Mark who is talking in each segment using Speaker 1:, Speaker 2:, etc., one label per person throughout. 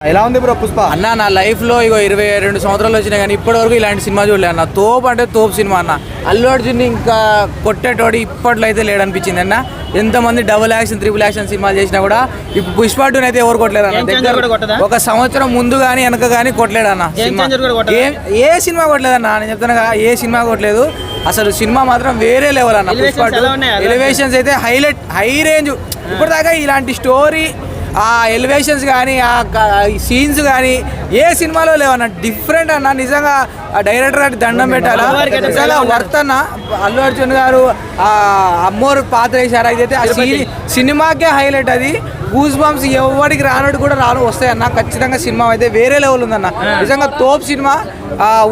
Speaker 1: ఎలా ఉంది బ్రో పుష్ప?
Speaker 2: అన్న నా లైఫ్లో ఇగో ఇరవై రెండు సంవత్సరాలు వచ్చినాయి కానీ ఇప్పటివరకు ఇలాంటి సినిమా చూడలే అన్న. తోపు అంటే తోపు సినిమా అన్న. అల్లు అర్జున్ ఇంకా కొట్టేటోడు ఇప్పట్లో అయితే లేడనిపించింది అన్న. ఎంతమంది డబుల్ యాక్షన్ త్రిపుల్ యాక్షన్ సినిమాలు చేసినా కూడా ఇప్పుడు పుష్ప టూని అయితే ఎవరు కొట్టలేరు అన్న.
Speaker 3: కొట్టదా?
Speaker 2: ఒక సంవత్సరం ముందు కానీ వెనక కానీ కొట్టలేడు అన్న సినిమా? ఏ- ఏ సినిమా కొట్టలేదన్న నేను చెప్తాను కదా ఏ సినిమా కొట్టలేదు. అసలు సినిమా మాత్రం వేరే లెవెల్ అన్న పుష్ప ఎలివేషన్స్ అయితే హైలైట్ హై రేంజ్. ఇప్పటిదాకా ఇలాంటి స్టోరీ ఆ ఎలివేషన్స్ కానీ ఆ సీన్స్ కానీ ఏ సినిమాలో లేవన్న డిఫరెంట్ అన్న. నిజంగా ఆ డైరెక్టర్ గారికి దండం పెట్టాలా? నిజంగా? వర్త్ అన్న. అల్లు అర్జున్ గారు ఆ అమ్మోరు పాత్ర వేశారు. అయితే ఆ సినిమాకే హైలైట్ అది. గూస్ బాంబ్స్ ఎవరికి రానట్టు కూడా రాను వస్తాయన్న ఖచ్చితంగా సినిమా అయితే వేరే లెవెల్ ఉందన్న. నిజంగా తోప్ సినిమా.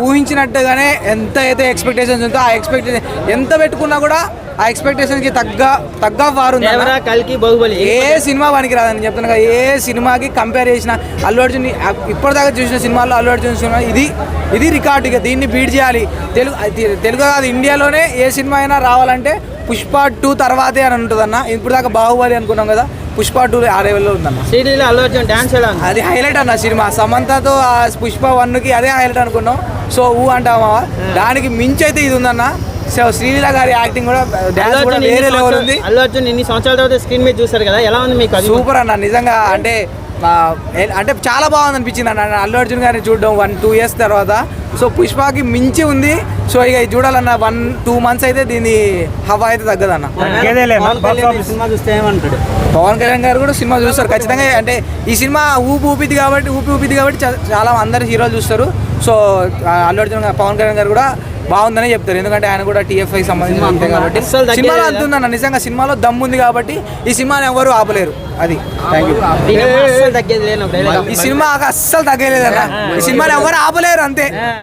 Speaker 2: ఊహించినట్టుగానే ఎంత అయితే ఎక్స్పెక్టేషన్స్ ఉందో ఆ ఎక్స్పెక్టేషన్ ఎంత పెట్టుకున్నా కూడా ఆ ఎక్స్పెక్టేషన్కి తగ్గ తగ్గ వారు
Speaker 3: కల్కి బాహుబలి?
Speaker 2: ఏ సినిమా పనికి రాదని చెప్తున్నా కదా ఏ సినిమాకి కంపేర్ చేసిన అల్లు అర్జున్ ఇప్పటిదాకా చూసిన సినిమాల్లో అల్లు అర్జున్ సినిమా ఇది ఇది రికార్డు ఇక దీన్ని బీట్ చేయాలి. తెలుగు తెలుగు కాదు ఇండియాలోనే ఏ సినిమా అయినా రావాలంటే పుష్ప టూ తర్వాతే అని ఉంటుందన్న. ఇప్పుడు దాకా బాహుబలి అనుకున్నాం కదా పుష్ప టూ ఆ లెవెల్లో ఉందన్న.
Speaker 3: అల్లు అర్జున్ డాన్స్
Speaker 2: అది హైలైట్ అన్న సినిమా. సమంతతో ఆ పుష్ప వన్కి అదే హైలైట్ అనుకున్నాం. సో ఊ అంటామా దానికి మించి అయితే ఇది ఉందన్న. సో శ్రీలీల గారి యాక్టింగ్ కూడా డాన్స్ కూడా వేరే లెవెల్ ఉంది.
Speaker 3: అల్లు అర్జున్ ఇన్ని సంవత్సరాల తర్వాత స్క్రీన్ మీద చూసారు కదా ఎలా ఉంది మీకు
Speaker 2: సూపర్ అన్న నిజంగా అంటే అంటే చాలా బాగుంది అనిపించింది అన్న. అల్లు అర్జున్ గారిని చూడడం వన్ టూ ఇయర్స్ తర్వాత. సో పుష్పకి మించి ఉంది. సో ఇక ఇది చూడాలన్న వన్ టూ మంత్స్ అయితే దీని హవా అయితే తగ్గదన్న.
Speaker 3: పవన్ కళ్యాణ్ ఈ సినిమా చూస్తే ఏమంటాడు?
Speaker 2: పవన్ కళ్యాణ్ గారు కూడా సినిమా చూస్తారు. ఖచ్చితంగా అంటే ఈ సినిమా ఊపి ఊపిది కాబట్టి ఊపి ఊపిది కాబట్టి చాలా అందరు హీరోలు చూస్తారు. సో అల్లు అర్జున్ గారు పవన్ కళ్యాణ్ గారు కూడా బాగుందని చెప్తారు. ఎందుకంటే ఆయన కూడా టీఎఫ్ఐ సంబంధించిన అంతే కాబట్టి సినిమాలో? అంతుందన్న నిజంగా సినిమాలో దమ్ము ఉంది కాబట్టి ఈ సినిమాని ఎవరు ఆపలేరు. అది. ఈ సినిమా అస్సలు తగ్గలేదన్న ఈ సినిమాని ఎవరు ఆపలేరు అంతే.